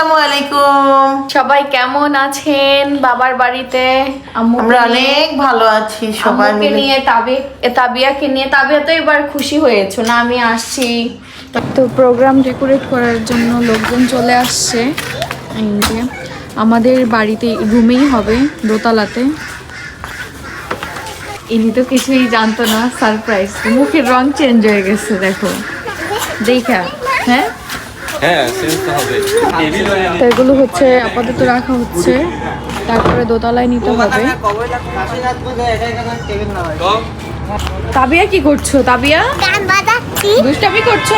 আসসালামু আলাইকুম। সবাই কেমন আছেন? বাবার বাড়িতে? আমরা অনেক ভালো আছি সবাই মিলে। নিয়ে তাবি তাবিয়াকে নিয়ে। তাবিয়া তো এবার খুশি হয়েছো না আমি আসছি। তো প্রোগ্রাম ডেকোরেট করার জন্য লোকজন চলে আসছে। আমাদের বাড়িতে রুমেই হবে দোতলাতে। ইনি তো কিছুই জানতো না সারপ্রাইজ মুখের রং চেঞ্জ হয়ে গেছে দেখো। দেখা হ্যাঁ? তো তো এগুলো হচ্ছে আপাতত রাখা হচ্ছে। তারপরে দোতলায় নিতে হবে। তাবিয়া কি করছ? তাবিয়া? দুষ্টামি করছ?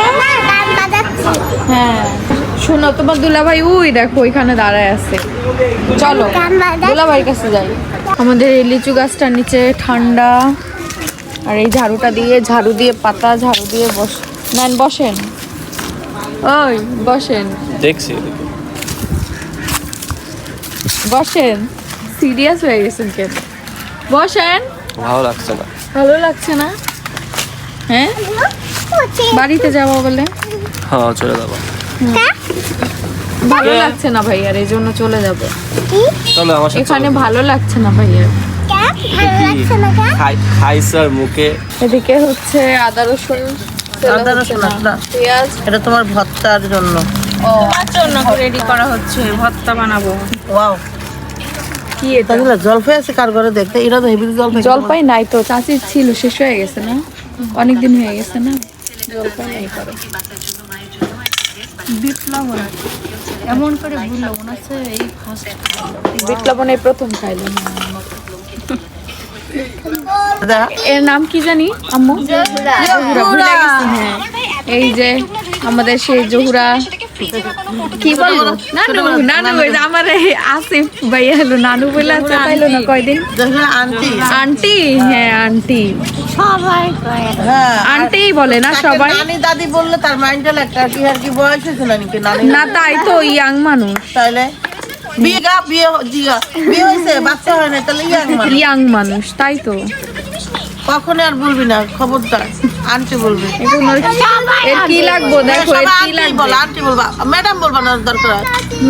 হ্যাঁ। শোনো তোমার দুলাভাই উই দেখো ওইখানে দাঁড়ায় আছে। চলো গান বাজা- দুলাভাইয়ের কাছে যাই। আমাদের এই লিচু গাছটার নিচে ঠান্ডা আর এই ঝাড়ুটা দিয়ে ঝাড়ু দিয়ে পাতা ঝাড়ু দিয়ে বস নেন বসেন। ওই বসেন। দেখছি বসেন। সিরিয়াস হয়ে গেছেন কেন? বসেন। ভালো লাগছে না। ভালো লাগছে না? হ্যাঁ? বাড়িতে যাব বলে? হ্যাঁ চলে যাব। ভালো লাগছে না ভাইয়ার এই জন্য চলে যাব। চলো আমার সাথে এখানে ভালো লাগছে না ভাইয়ার ভালো লাগছে খাই খাইসার মুখে। এদিকে হচ্ছে আদা রসুন। আদা রসুন না। পেঁয়াজ। এটা তোমার ভর্তার জন্য। ও জন্য রেডি করা হচ্ছে। ভর্তা বানাবো। ওয়াও। কি এটা? জলপাই আছে কার ঘরে দেখতে? এরা তো হেভি জলপাই জলপাই নাই তো। চাচির ছিল শেষ হয়ে গেছে না? অনেক দিন হয়ে গেছে না? জলপাই নাই করো বিট লবণ এমন করে ভুল লবণ আছে এই ফার্স্ট বিট লবণ এই প্রথম খাইলাম। এর নাম কি জানি আম্মু? হ্যাঁ। এই যে আমাদের সেই জহুরা। কি বলব নানু নানু আমার আসিফ ভাইয়া হলো নানু বলে পাইলো না কয়দিন? আন্টি। আন্টি হ্যাঁ আন্টি। সবাই হ্যাঁ আন্টি বলে না সবাই? নানি দাদি বললে তার মাইন্ডটা একটা কি আর কি বয়স হয়েছে নানি কি নানি না তাই তো ইয়াং মানুষ। তাইলে বিয়ে গা বিয়ে জিগা। বিয়ে হয়েছে বাচ্চা হয় না তাহলে ইয়াং মানুষ তাই তো। কখনো আর বলবি না খবরদার আন্টি বলবি। এর কি লাগবো? দেখো এর কি বল লাগবে? আন্টি বলবা। ম্যাডাম বলবা না দরকার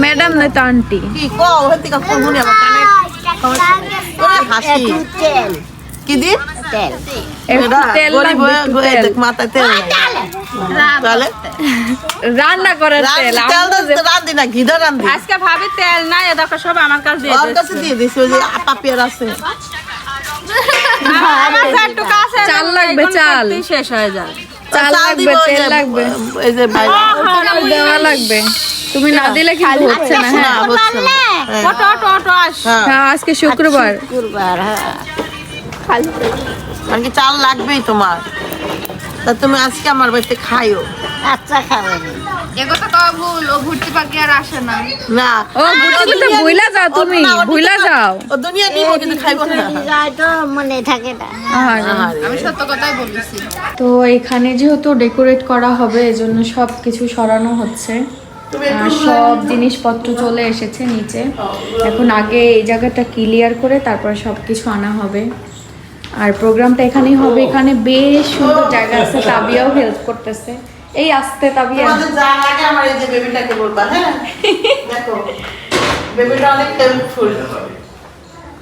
ম্যাডাম নয় তো আন্টি। কি কো হেতি কা ফোন আমার কানে ওরে হাসি। তেল। কি দি? তেল। এটা তেল লাগবে দেখ মাথায় তেল তাহলে? রান্না করার তেল তেল তো না ঘি রাঁধি। আজকে ভাবি তেল নাই দেখো সব আমার কাছে দিয়ে কাছে দিয়ে দিছি ওই যে পাপিয়ার আছে। চাল তুমি না দিলে হচ্ছে না হ্যাঁ আজকে শুক্রবার কুরবার চাল লাগবেই তোমার। তা তুমি আজকে আমার বাড়িতে খাইও। আচ্ছা খাবেন তো ভুল ও ভর্তি পাখি আর আসে না। না। ও ভর্তি তো ভুইলা যাও তুমি ভুইলা যাও। ও দুনিয়া নিব কিন্তু খাইবো না। যায় তো মনে থাকে না। আমি সত্য কথাই বলেছি তো এখানে যেহেতু ডেকোরেট করা হবে এজন্য সব কিছু সরানো হচ্ছে। সব জিনিসপত্র চলে এসেছে নিচে। এখন আগে এই জায়গাটা ক্লিয়ার করে তারপরে সব কিছু আনা হবে। আর প্রোগ্রামটা এখানেই হবে। এখানে বেশ সুন্দর জায়গা আছে তাবিয়াও হেল্প করতেছে। এই আসতে তাবিয়া তোমাদের যার আগে আমার এই যে বেবিটাকে বলবা হ্যাঁ? দেখো বেবিটা অনেক হেল্পফুল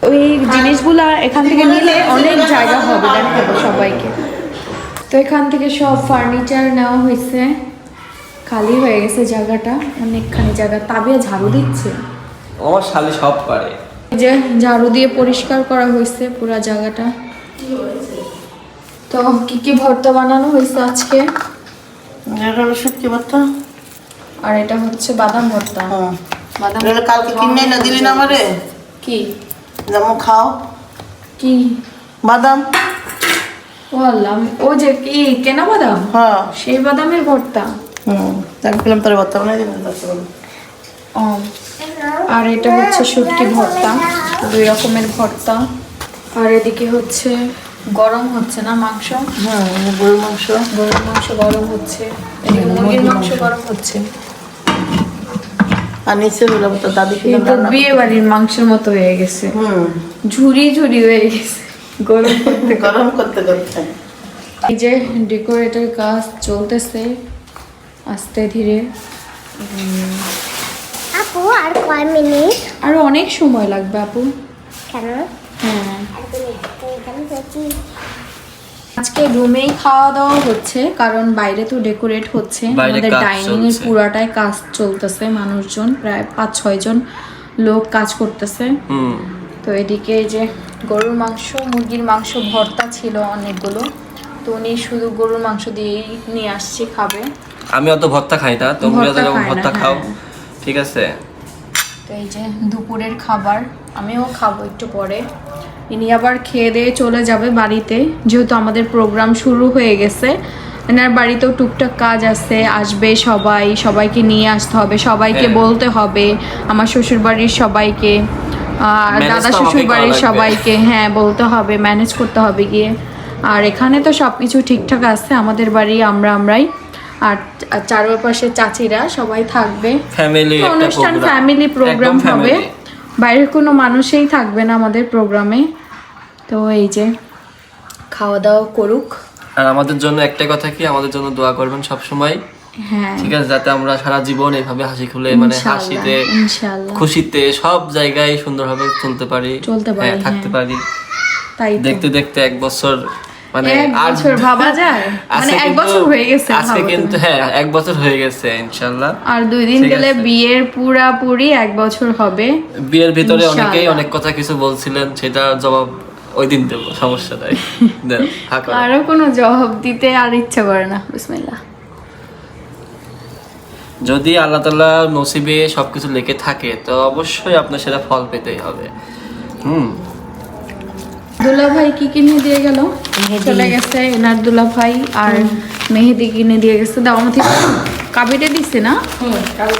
ওই জিনিসগুলা এখান থেকে নিলে অনেক জায়গা হবে দেখাবো সবাইকে। তো এখান থেকে সব ফার্নিচার নেওয়া হয়েছে। খালি হয়ে গেছে জায়গাটা অনেকখানি জায়গা। তাবিয়া ঝাড়ু দিচ্ছে। আমার শালি সব পারে। এই যে ঝাড়ু দিয়ে পরিষ্কার করা হয়েছে পুরো জায়গাটা। তো কি কি ভর্তা বানানো হয়েছে আজকে? এটা হলো শুটকি ভর্তা। আর এটা হচ্ছে বাদাম ভর্তা। হ্যাঁ। বাদাম কালকে কিনে না দিলি না আমারে? কি? যেমন খাও। কি? বাদাম। ও আল্লাহ ও যে কি কেনা বাদাম? হ্যাঁ। সেই বাদামের ভর্তা? হুম তাকে পেলাম তোর ভর্তা বানাই দিবেন ও, আর এটা হচ্ছে শুটকি ভর্তা দুই রকমের ভর্তা। আর এদিকে হচ্ছে গরম হচ্ছে না মাংস? হ্যাঁ গরুর মাংস। গরুর মাংস গরম হচ্ছে। মুরগির মাংস গরম হচ্ছে। আর নিচে হলো তো দাদি তো বিয়ে বাড়ির মাংসের মতো হয়ে গেছে। হুম। ঝুরি ঝুরি হয়ে গেছে। গরম করতে গরম করতে করতে। এই যে ডেকোরেটের কাজ চলতেছে। আস্তে ধীরে। কয় মিনিট? আরও অনেক সময় লাগবে আপু। কেন? হ্যাঁ আজকে রুমেই খাওয়া দাওয়া হচ্ছে কারণ বাইরে তো ডেকোরেট হচ্ছে। আমাদের ডাইনিং এর পুরাটাই কাজ চলতেছে মানুষজন প্রায় পাঁচ ছয় জন লোক কাজ করতেছে। হুম। তো এদিকে যে গরুর মাংস মুরগির মাংস ভর্তা ছিল অনেকগুলো। তো উনি শুধু গরুর মাংস দিয়েই নিয়ে আসছি খাবে। আমি অত ভর্তা খাই না তোমরা ভর্তা খাও। হ্যাঁ। ঠিক আছে? তো এই যে দুপুরের খাবার আমিও খাব একটু পরে। ইনি আবার খেয়ে দিয়ে চলে যাবে বাড়িতে যেহেতু আমাদের প্রোগ্রাম শুরু হয়ে গেছে। এনার বাড়িতেও টুকটাক কাজ আছে আসবে সবাই সবাইকে নিয়ে আসতে হবে সবাইকে হ্যাঁ। বলতে হবে আমার শ্বশুর বাড়ির সবাইকে আর দাদা শ্বশুর বাড়ির সবাইকে হ্যাঁ বলতে হবে ম্যানেজ করতে হবে গিয়ে। আর এখানে তো সব কিছু ঠিকঠাক আছে আমাদের বাড়ি আমরা আমরাই। আর চারপাশে চাচিরা সবাই থাকবে। ফ্যামিলি অনুষ্ঠান ফ্যামিলি প্রোগ্রাম হবে। বাইরের কোনো মানুষই থাকবে না আমাদের প্রোগ্রামে তো এই যে খাওয়া দাওয়া করুক। আর আমাদের জন্য একটা কথা কি আমাদের জন্য দোয়া করবেন সব সময় হ্যাঁ। ঠিক আছে যাতে আমরা সারা জীবন এইভাবে হাসি খুলে মানে হাসিতে খুশিতে সব জায়গায় সুন্দরভাবে চলতে পারি। চলতে পারি, হ্যাঁ, থাকতে হ্যাঁ। পারি। তাই দেখতে দেখতে এক বছর মানে আর বছর ভাবা যায়। মানে এক বছর হয়ে গেছে আজকে কিন্তু হ্যাঁ এক বছর হয়ে গেছে আর দুই দিন গেলে বিয়ের পুরাপুরি এক বছর হবে। বিয়ের ভিতরে অনেকেই অনেক কথা কিছু বলছিলেন সেটা জবাব ওই দিন দেবো সমস্যা নাই। আরও কোনো জবাব দিতে আর ইচ্ছা করে না বিসমিল্লাহ। যদি আল্লাহ তাল্লাহ নসিবে সবকিছু লেখে থাকে তো অবশ্যই আপনার সেটা ফল পেতেই হবে। হুম। দুলা ভাই কি কিনে দিয়ে গেল? চলে গেছে এনার দুলা ভাই আর মেহেদি কিনে দিয়ে গেছে। দাও আমার থেকে কাবিরে দিছে না?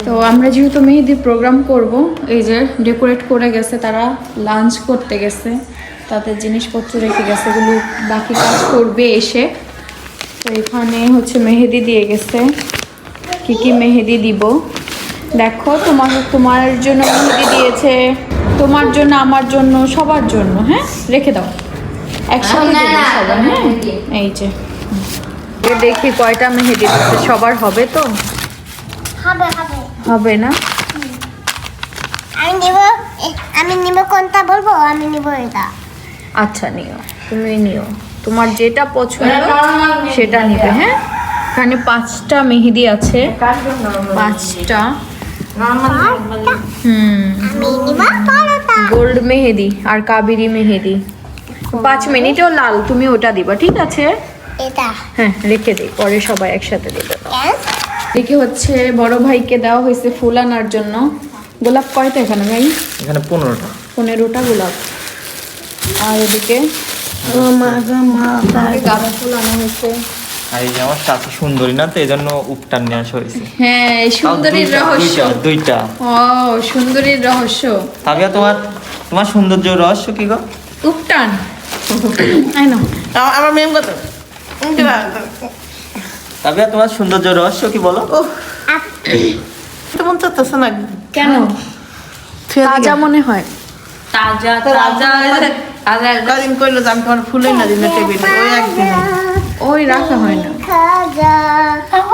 তো আমরা যেহেতু মেহেদি প্রোগ্রাম করব এই যে ডেকোরেট করে গেছে তারা লাঞ্চ করতে গেছে তাদের জিনিসপত্র রেখে গেছে এগুলো বাকি কাজ করবে এসে। তো এখানে হচ্ছে মেহেদি দিয়ে গেছে। কি কি মেহেদি দিব? দেখো তোমার তোমার জন্য মেহেদি দিয়েছে। তোমার জন্য আমার জন্য সবার জন্য হ্যাঁ? রেখে দাও। সবার হ্যাঁ? এই যে। দেখি কয়টা মেহেদি দিচ্ছে সবার হবে তো? হবে হবে। হবে না? আমি নিব আমি নিব কোনটা বলব? আমি নিব এটা। আচ্ছা নিও। তুমি নিও। তোমার যেটা পছন্দ সেটা নিবে হ্যাঁ। এখানে পাঁচটা মেহেদি আছে। পাঁচটা। হুম গোল্ড মেহেদি আর কাবেরি মেহেদি। পাঁচ মিনিটও লাল তুমি ওটা দিবা ঠিক আছে? এটা। হ্যাঁ রেখে দিই পরে সবাই একসাথে দেবে। এদিকে হচ্ছে বড় ভাইকে দেওয়া হয়েছে ফুল আনার জন্য। গোলাপ কয়টা এখানে ভাই? এখানে পনেরোটা। পনেরোটা গোলাপ। আর এদিকে গাঁদা ফুল আনা হয়েছে। আর এই যে আমার চাচা সুন্দরী না তো এই জন্য উপটান নিয়ে আসা হয়েছে। হ্যাঁ সুন্দরীর রহস্য। দুইটা, ও সুন্দরীর রহস্য। তাবিয়া তোমার তোমার সৌন্দর্য রহস্য কি গো? উপটান। আই না আমার মেম কত? তাবিয়া তোমার সৌন্দর্য রহস্য কি বলো? চাচ্ছে না। কেন? তাজা মনে হয়। তাজা তাজা, কদিন কইলো যে আমি তোমার ফুলই না দিনে টেবিলে ওই একদিন। ওই রাখা হয় না।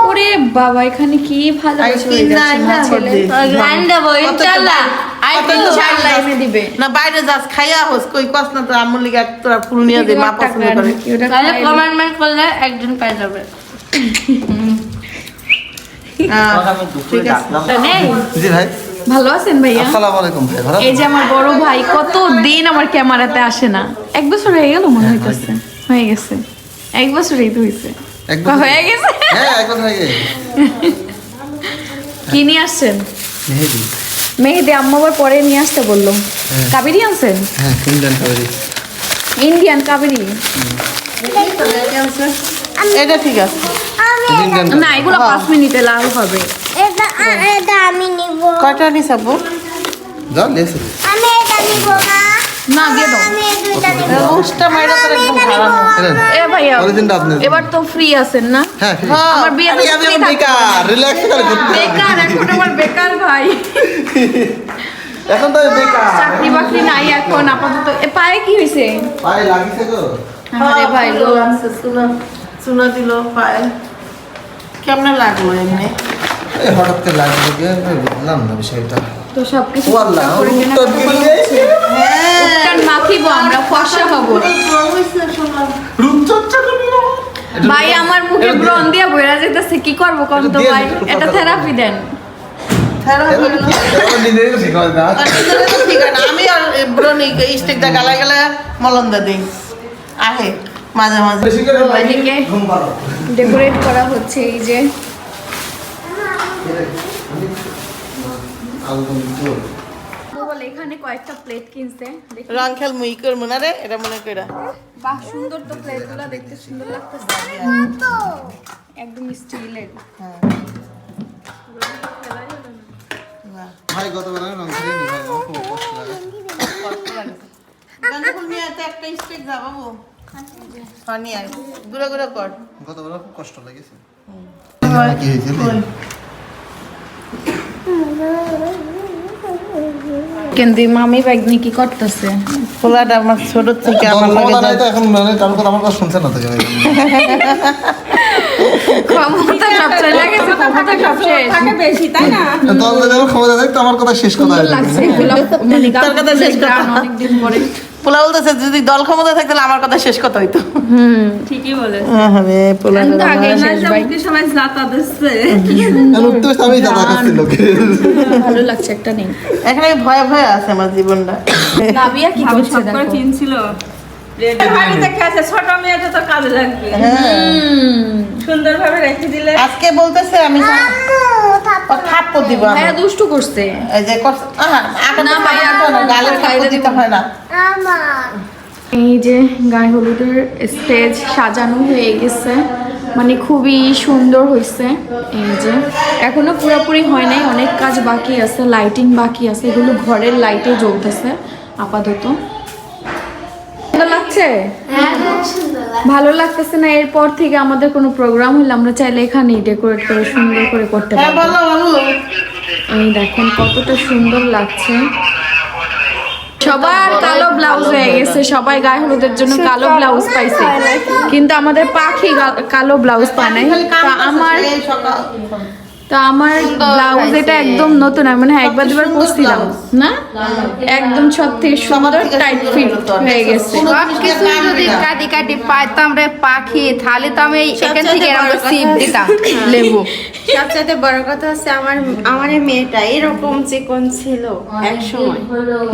ওরে বাবা এখানে কি ভালোবাসা আই যাচ্ছে না আইনা ছেলে হচ্ছে। লাইন দেবো কত তো ইনশাল্লাহ বাই- আই কত তো ইনশাআল্লাহ বাই- এনে দিবে। না বাইরে যাস খাইয়া হোস কই কস না তো আমুল লিগা তোরা ফুল নিয়ে দে মা পছন্দ করে। তাহলে কমেন্টমেন্ট করলে একজন পেয়ে যাবে। হ্যাঁ, তোমাকে আমি দুপুরে ঠিক আছে। ডাকলাম। নেই। জি ভাই। ভালো আছেন ভাইয়া? আসসালামু আলাইকুম ভাই ভালো এই যে আমার বড় ভাই কত দিন আমার ক্যামেরাতে আসে না? এক বছর হয়ে গেল মনে হইতেছে হয়ে গেছে। এক বছরই তো হয়েছে হয়ে গেছে? হ্যাঁ এক বছর আগে কি নিয়ে আসছেন? মেহেদি। মেহেদি আম্মা আবার পরে নিয়ে আসতে বলল। কাবেরি আনছেন? হ্যাঁ ইন্ডিয়ান কাবেরি। ইন্ডিয়ান কাবেরি? এটা ঠিক আছে। না এগুলো পাঁচ মিনিটে লাল হবে। এটা আ- এটা আমি নিব। কয়টা নিস আব্বু? যা লেছে আমি এটা নিব না না দিয়ে দাও। আমি এই দুইটা নিব রোজটা মাইরা তোর একদম হারাম। এ ভাইয়া Origin-টা আপনি। এবার তো ফ্রি আছেন না? হ্যাঁ আমার বিয়ে তো আমি এখন বেকার রিল্যাক্স করে ঘুরতে বেকার এখন আমার বেকার ভাই। এখন তো বেকার। চাকরি বাকরি নাই এখন আপাতত। এ পায়ে কি হয়েছে পায়ে লাগিছে গো। আরে ভাই গো। দিল পায়ে। কেমন লাগল এমনি? হঠাৎ করে লাগল বুঝলাম না বিষয়টা। তো সবকিছু ওয়াল্লাহ উত্তর দিলে হচ্ছে। মাখিব আমরা ফর্সা হব ভাই আমার মুখে ব্রণ দিয়া বইরা যেতেছে কি করব কোন তো ভাই? এটা থেরাপি দেন। আমি আর ব্রনি স্টিক গালা গালা মলম দিই। আহে মাঝে মাঝে। ডেকোরেট করা হচ্ছে এই যে। বলে এখানে কয়েকটা প্লেট কিনছে। দেখি। মুই করব না রে এটা মনে কইরা। বাহ সুন্দর তো প্লেটগুলো দেখতে সুন্দর লাগতেছে। একদম স্টিলের ভাই গতবার আমি রং খেলে নি ভাই আমার খুব কষ্ট লাগে। গাঁদা ফুল নিয়ে তো একটা স্টিক যা বাবু। হ্যাঁ নিয়ে গুঁড়ো গুঁড়ো কর। গতবার খুব কষ্ট লেগেছে। কি কিন্তু মামি বাইগনি কি করতেছে? পোলাটা আমার ছোট থেকে আমার লাগে ক্ষমতা নাই তো এখন মানে কথা আমার কথা শুনছে না তো ক্ষমতা সব চলে গেছে ক্ষমতা সব শেষ দল যেন ক্ষমতা থাকতো আমার কথা শেষ কথা সুন্দর লাগছে এগুলো তোর কথা শেষ কথা। অনেকদিন পরে। পোলা বলতেছে যদি দল ক্ষমতা থাকতো আমার কথা শেষ কথা হইতো। হুম ঠিকই বলে আরে পোলা তো আগেই শেষ ভাই। সবাই দিচ্ছে। লোকে। ভালো লাগছে একটা নেই। এখানে ভয়ে ভয়ে আছে আমার জীবনটা। নাবিয়া কি করছে কিনছিল। তো। সুন্দরভাবে রেখে দিলে। আজকে বলতেছে আমি ও থাপ্পড় দিব ভাইয়া দুষ্টু করছে। এই যে করছে আহা আগে না, না ভাইয়া, ভাইয়া গালে থাপ্পড় দিতে হয় না। এই যে গায়ে হলুদের স্টেজ সাজানো হয়ে গেছে। মানে খুবই সুন্দর হয়েছে। এই যে এখনও পুরোপুরি হয় নাই অনেক কাজ বাকি আছে লাইটিং বাকি আছে এগুলো ঘরের লাইটে জ্বলতেছে আপাতত। লাগছে। ভালো লাগতেছে না? এরপর থেকে আমাদের কোনো প্রোগ্রাম হলে আমরা চাইলে এখানে ডেকোরেট করে সুন্দর করে করতে হ্যাঁ পারব। এই দেখেন কতটা সুন্দর লাগছে। সবার কালো ব্লাউজ হয়ে গেছে। সবাই গায়ে হলুদের জন্য কালো ব্লাউজ পাইছে। কিন্তু আমাদের পাখি কালো ব্লাউজ পায় নাই। আমার তা আমার ব্লাউজ এটা একদম নতুন আমি মানে একবার দুবার পরছিলাম। না? একদম সব থেকে সুন্দর টাইট ফিট হয়ে গেছে। সব কিছু যদি কাটি কাটি পাইতাম রে পাখি তাহলে তো আমি এখান থেকে এরকম সিপ দিতাম। লেবু। সবচেয়ে বড় কথা হচ্ছে আমার আমার এই মেয়েটা এরকম চিকন ছিল এক সময়।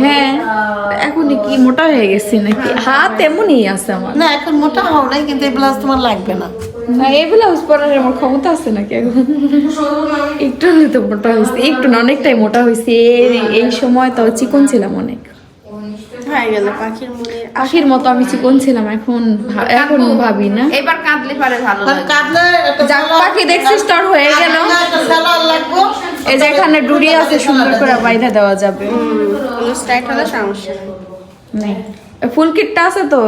হ্যাঁ। এখন কি মোটা হয়ে গেছি নাকি? হাত এমনই আছে আমার। না এখন মোটা হও নাই কিন্তু এই ব্লাউজ তোমার লাগবে না। না এই ব্লাউজ পরার আমার ক্ষমতা আছে নাকি এখন? একটু হলে তো মোটা হয়েছে একটু না অনেকটাই মোটা হয়েছে এই- সময় তো চিকন ছিলাম অনেক। পাখির মতো আমি চিকন ছিলাম এখন এখন ভাবি না। এবার কাঁদলে পারে ভালো তাহলে লাগে। কাটলে একটা যাক সালোয়ার- পাখি দেখছিস তোর হয়ে গেল। কাটলে একটা সালোয়ার লাগবো। এই যে এখানে ডুরি আছে সুন্দর করে বাইধা দেওয়া যাবে। স্টাইট সমস্যা নেই। নেই ফুল কিটটা আছে তো?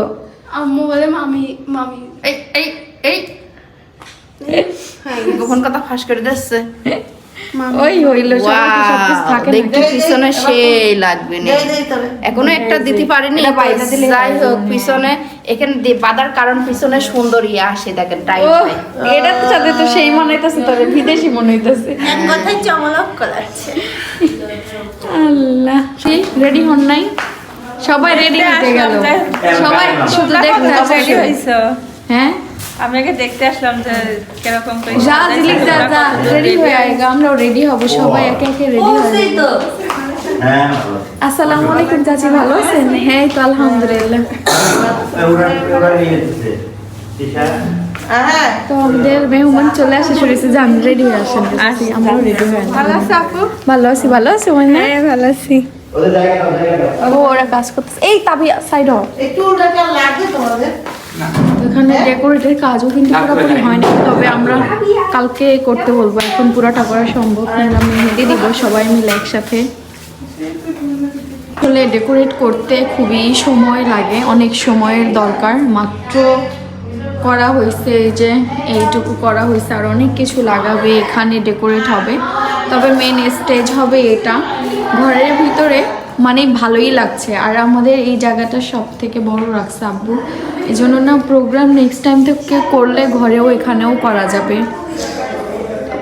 আম্মু বলে মামি মামি। এই এই এই। গোপন কথা ফাঁস করে দিচ্ছে। ওই হইল তো দেখতে পিছনে সেই লাগবে না। দেই দেই তবে এখনও একটা দিতে পারিনি এটা যাই হোক পিছনে এখানে বাঁধার কারণ পিছনে সুন্দরী আসে দেখেন টাইম ও এটার সাথে তো সেই মনে হইতেছে তোর বিদেশি মনে হইতেছে। এক কথায় চমলক করাচ্ছে। আল্লাহ। সেই রেডি হন নাই? সবাই রেডি হতে গেল। সবাই শুধু দেখতে রেডি আসছে হ্যাঁ? আপনাকে দেখতে আসলাম যে কীরকম করে যা দিলিক যা যা রেডি হয়ে আয়েগা আমরাও রেডি হব সবাই একে একে রেডি হয়ে আসসালামু আলাইকুম চাচি ভালো আছেন? হ্যাঁ তো আলহামদুলিল্লাহ। হ্যাঁ তো আমাদের মেহমান চলে আসে শুনেছি যে আমি রেডি হয়ে আসেন বলছি, আমরাও রেডি হয়ে ভালো। আছে ভালো আছি ভালো আছি। হ্যাঁ ওরা কাজ করতেছে। এই তাবি সাইড এখানে ডেকোরেটের কাজও কিন্তু পুরোপুরি হয়নি তবে আমরা কালকে করতে বলব। এখন পুরোটা করা সম্ভব। না আমরা মেহেদি দিব সবাই মিলে একসাথে। আসলে ডেকোরেট করতে খুবই সময় লাগে অনেক সময়ের দরকার। মাত্র করা হয়েছে এই যে এইটুকু করা হয়েছে আর অনেক কিছু লাগাবে এখানে ডেকোরেট হবে। তবে মেন স্টেজ হবে এটা। ঘরের ভিতরে মানে ভালোই লাগছে। আর আমাদের এই জায়গাটা সব থেকে বড় রাখছে আব্বু। এই জন্য না প্রোগ্রাম নেক্সট টাইম থেকে করলে ঘরেও এখানেও করা যাবে।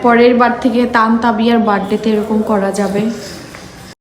পরের বার থেকে তান তাবিয়ার বার্থডেতে এরকম করা যাবে।